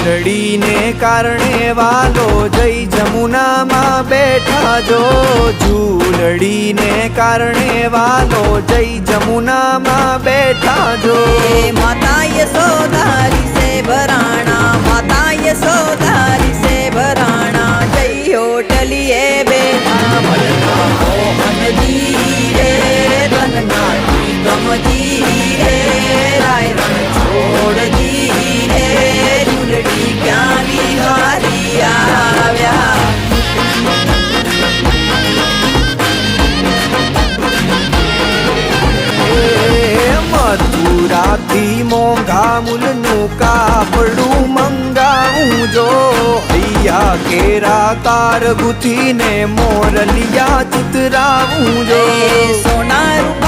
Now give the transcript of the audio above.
ઝૂલડીને કારણે વાલો જય જમુનામાં બેઠા જો. ઝૂલડીને કારણે વાલો જય જમુનામાં બેઠા જો. માતા યશોદારી કાપડું મંગાવું જો હૈયા કેરા તાર ગુથીને મોરલિયા ચિતરાવું જો સોના